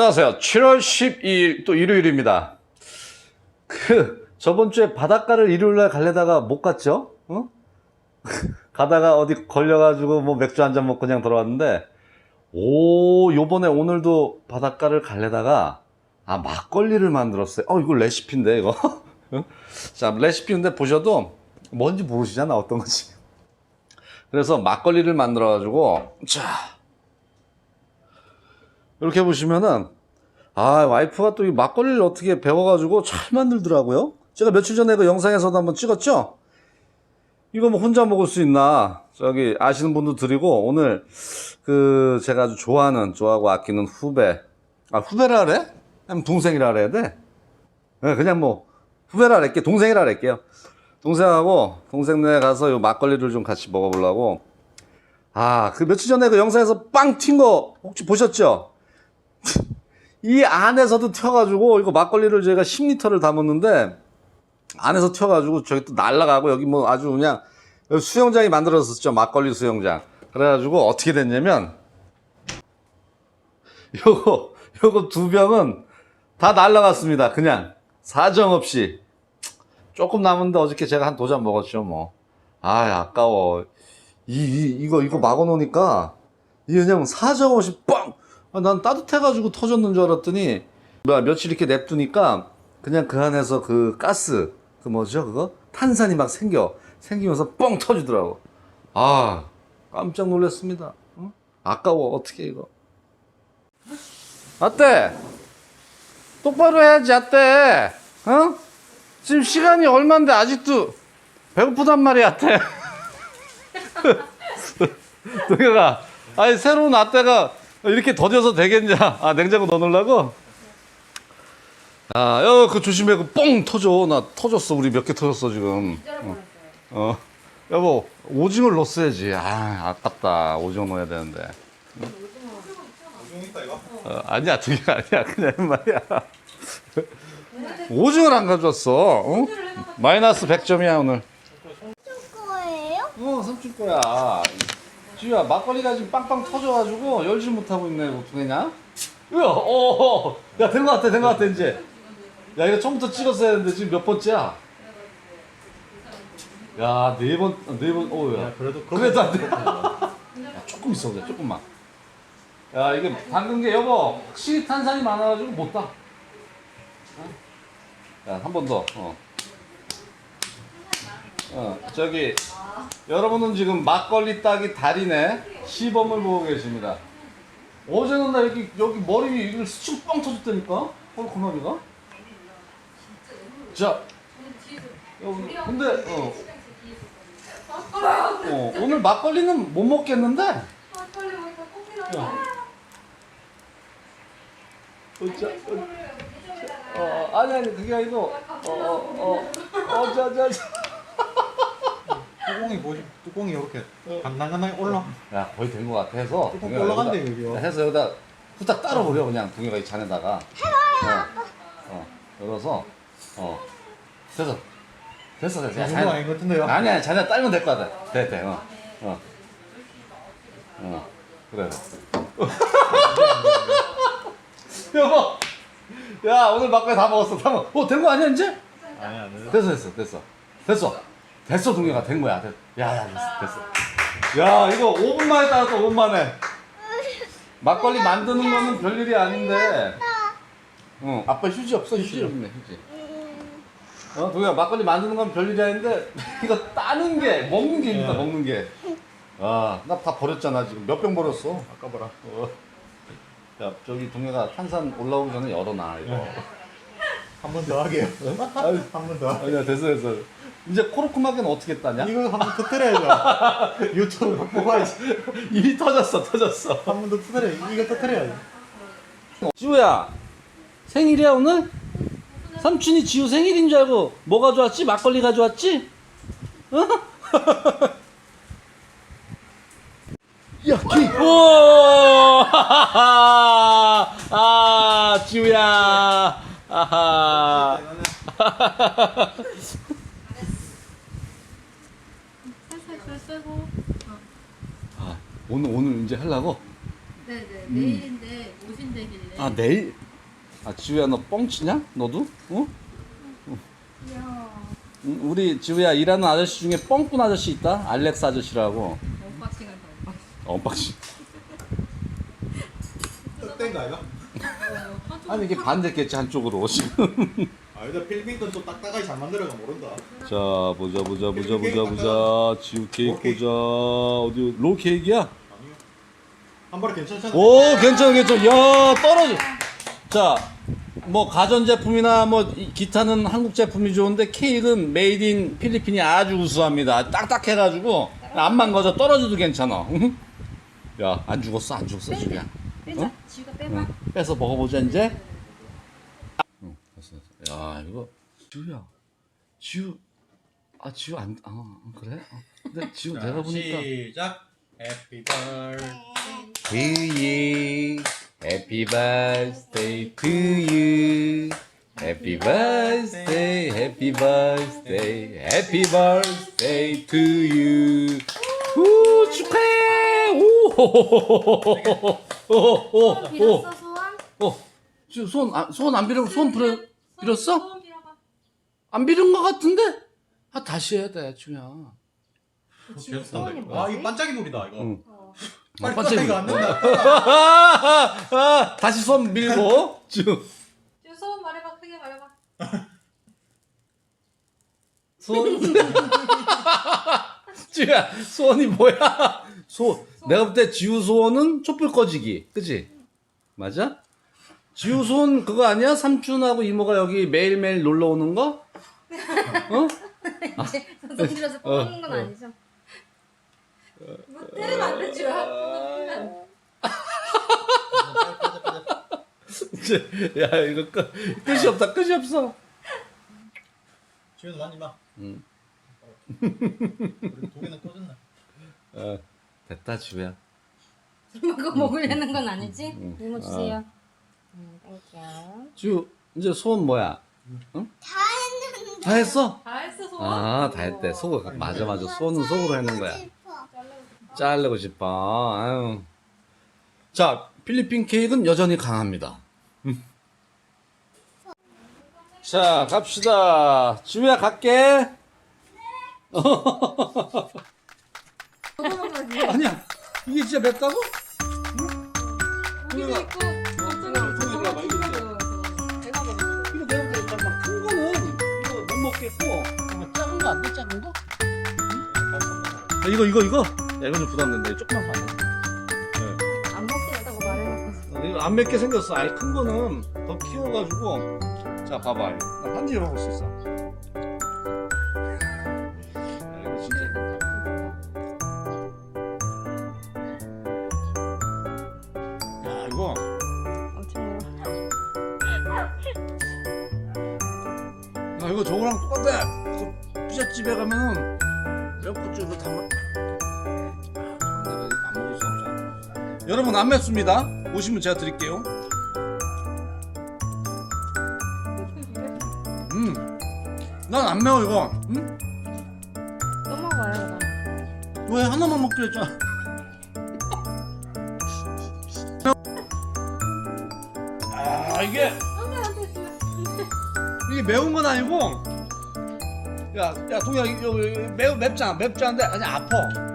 안녕하세요. 7월 12일 또 일요일입니다. 그 저번 주에 바닷가를 일요일 날 갈래다가 못 갔죠? 어? 가다가 어디 걸려가지고 뭐 맥주 한 잔 먹고 그냥 들어왔는데 오 요번에 오늘도 바닷가를 갈래다가 아 막걸리를 만들었어요. 어 이거 레시피인데 이거. 어? 자 레시피인데 보셔도 뭔지 모르시잖아 어떤 건지. 그래서 막걸리를 만들어가지고 자 이렇게 보시면은 아 와이프가 또 이 막걸리를 어떻게 배워가지고 잘 만들더라고요. 제가 며칠 전에 그 영상에서도 한번 찍었죠. 이거 뭐 혼자 먹을 수 있나 저기 아시는 분도 드리고 오늘 그 제가 아주 좋아하는 좋아하고 아끼는 후배 아 후배라 그래? 아니면 동생이라 그래야 돼? 네, 그냥 뭐 후배라 그럴게 동생이라 그럴게요. 동생하고 동생네 가서 요 막걸리를 좀 같이 먹어보려고 아 그 며칠 전에 그 영상에서 빵 튄 거 혹시 보셨죠? 이 안에서도 튀어가지고 이거 막걸리를 저희가 10리터를 담았는데 안에서 튀어가지고 저기 또 날라가고 여기 뭐 아주 그냥 수영장이 만들어졌었죠. 막걸리 수영장. 그래가지고 어떻게 됐냐면 요거 요거 두 병은 다 날라갔습니다. 그냥. 사정없이. 조금 남은데 어저께 제가 한 두 잔 먹었죠 뭐. 아 아까워. 이, 이 이거 이거 막아 놓으니까 이게 그냥 사정없이 빵! 아, 난 따뜻해가지고 터졌는 줄 알았더니 뭐야 며칠 이렇게 냅두니까 그냥 그 안에서 그 가스 그 뭐죠 그거? 탄산이 막 생겨. 생기면서 뻥 터지더라고. 아 깜짝 놀랐습니다. 응? 아까워. 어떻게 이거? 어때 똑바로 해야지 어때 어? 지금 시간이 얼만데 아직도 배고프단 말이야 아때 동혁아 아니 새로운 아떼가 이렇게 더뎌서 되겠냐 아 냉장고 넣어놓으려고 아, 야, 그 조심해. 그 뻥 터져. 나 터졌어. 우리 몇 개 터졌어, 지금. 어. 어. 여보, 오징어를 넣었어야지. 아, 아깝다. 오징어 넣어야 되는데. 어, 아니야, 그게 아니야. 그냥 말이야. 오징어를 안 가져왔어. 어? 마이너스 100점이야, 오늘. 거예요? 어, 삼촌 거야. 지우야, 막걸리가 지금 빵빵 터져가지고 열지 못하고 있네, 어떡하냐? 야, 어, 어, 야, 된것 같아, 된것 같아, 이제. 야, 이거 처음부터 찍었어야 했는데 지금 몇 번째야? 야, 네 번, 네 번, 어, 야. 그래도 그래도 안 돼. 야, 조금 있어, 그래, 조금만. 야, 이게 방금 게 여보, 확실히 탄산이 많아가지고 못 따. 어? 야, 한 번 더, 어. 어, 저기, 여러분은 지금 막걸리 따기 달인의 시범을 보고 계십니다. 어제는 나 여기, 여기 머리 이걸 스치고 뻥 터졌다니까? 어, 고나비가? 자, 여기, 근데, 어, 어, 오늘 막걸리는 못 먹겠는데? 야. 어, 자, 어, 어, 아니, 아니, 그게 아니고, 어, 어, 어, 어, 자, 자, 자. 뚜껑이 뭐지? 뚜껑이 이렇게 간당간당 올라. 야, 거의 된 것 같아 해서. 뚜껑 동해가 올라간대, 여기다- 여기요. 해서 여기다 후딱 따라버려, 그냥, 동해가 이 잔에다가. 해봐요, 어, 어, 열어서, 어. 됐어. 됐어, 됐어. 야, 정도 아닌 것 같은데요? 아니, 아니, 잔에 딸면 될것 같아. 돼, 돼, 어. 어. 어. 그래. 여보! 야, 오늘 막걸리 다 먹었어. 다 먹. 어, 된거 아니야, 이제? 아니 아니. 됐어, 됐어, 됐어. 됐어. 됐어, 동료가 된 거야. 됐, 야, 야, 됐어, 됐어. 야, 이거 5분 만에 따랐어, 5분 만에. 막걸리 만드는 거는 별일이 아닌데. 응, 아빠 휴지 없어, 휴지 없네, 휴지. 어, 동료야, 막걸리 만드는 건 별일이 아닌데, 이거 따는 게, 먹는 게 힘들다, 예. 먹는 게. 아, 나 다 버렸잖아, 지금. 몇 병 버렸어? 아까 봐라. 어. 야, 저기 동료가 탄산 올라오기 전에 열어놔, 이거. 한 번 더 하게요. 한 번 더. 아니야, 됐어, 됐어. 이제 코르크마개는 어떻게 따냐? 이거 한 번 터뜨려야죠. 유튜브 막 뽑아야지. 입이 터졌어, 터졌어. 한 번 더 터뜨려. 이거 터뜨려야지. 지우야, 생일이야 오늘? 삼촌이 지우 생일인 줄 알고 뭐 가져왔지? 막걸리 가져왔지? 어? 야, 기. 오! 아, 지우야. 아하. 줄 쓰고 아, 오늘 오늘 이제 하려고? 네네 내일인데 오신대길래 아 내일? 아 지우야 너 뻥치냐? 너도? 어? 야. 응, 우리 지우야 일하는 아저씨 중에 뻥꾼 아저씨 있다? 알렉스 아저씨라고 언박싱 한다 언박싱 언박싱 땡가 이거? 아니 이게 반대겠지 한쪽으로 지금 아 일단 필리핀 건또 딱딱하게 잘 만들어가 모른다. 자 보자 보자 보자 보자 보자. 지우 케이크 보자. 어디 롤 케이크야? 아니요. 한 발에 괜찮잖아. 오 괜찮아 괜찮아. 야 떨어져. 자 뭐 가전제품이나 뭐 이- 기타는 한국 제품이 좋은데 케이크는 메이드 인 필리핀이 아주 우수합니다. 딱딱해가지고 안 망가져 떨어져도 괜찮아. 야안 죽었어? 안 죽었어 지우야 빼자. 어? 지우가 빼봐. 응. 빼서 먹어보자 이제 야 이거 지우야 지우 아 지우 안 아, 그래? 어. 근데 지우 내가 보니까 시작. Happy birthday. to you. Happy birthday to you. Happy birthday, happy birthday, happy birthday to you. 우 축하해. 오. 오. 오. 빌었어 소원? 오. 지금 손손안 빌어 손 빌어 빌었어? 안 빌은 것 같은데? 아 다시 해야 돼 주야. 소원이 아 뭐지? 이거 반짝이 놀이다 이거. 응. 어. 빨리 반짝이 반짝이가 안 된다. 아, 아, 다시 손 밀고 쭉. 소원 말해봐 크게 말해봐 손. 지우야, 소원이 뭐야? 소. 내가 볼 때 지우 소원은 촛불 꺼지기. 그지? 맞아? 지우 소원 그거 아니야? 삼촌하고 이모가 여기 매일매일 놀러 오는 거? 어? 손 들어서 뽑는 건 어, 어. 아니죠? 뭐 때리면 안돼 지우야 이제, 야, 이거 끝, 끝이 없다, 끝이 없어. 지금 만지 마. 응. 우리 두 개는 꺼졌나? 어, 됐다, 지우야. 그거 먹으려는 건 아니지? 응. 이모 주세요. 음, 땡큐. 이제 소원 뭐야? 응? 다 했는데. 다 했어? 다 했어 소원 아, 다 했대. 속으로. 맞아, 맞아. 소원은 속으로 하는 거야. 자르고 싶어. 아유. 자, 필리핀 케이크는 여전히 강합니다. 음. 자, 갑시다. 지우야, 갈게. 아니야. 이게 진짜 맵다고? 이거 있고 안 돼? 작은 거? 야, 이거 이거 이거. 야, 이거 좀 부담된다. 이거 조금만 봐. 안 먹겠다고 말해놓고. 어, 이거 안 맵게 생겼어. 아니 큰 거는 더 키워가지고. 자 봐봐. 나한 입에 먹을 수 있어. 야, 이거 진짜. 야 이거 엄청 야 이거 저거랑 똑같아. 그 피자집에 가면은. 아, 내가 이거 안 먹을 수 없잖아. 여러분 안 맵습니다. 오시면 제가 드릴게요. 음. 난 안 매워 이거. 응? 또 먹어요. 왜 하나만 먹기로 했잖아. 아 이게 이게 매운 건 아니고 야, 야 동야 이거 매우 맵잖아 맵지 않은데 아니 아파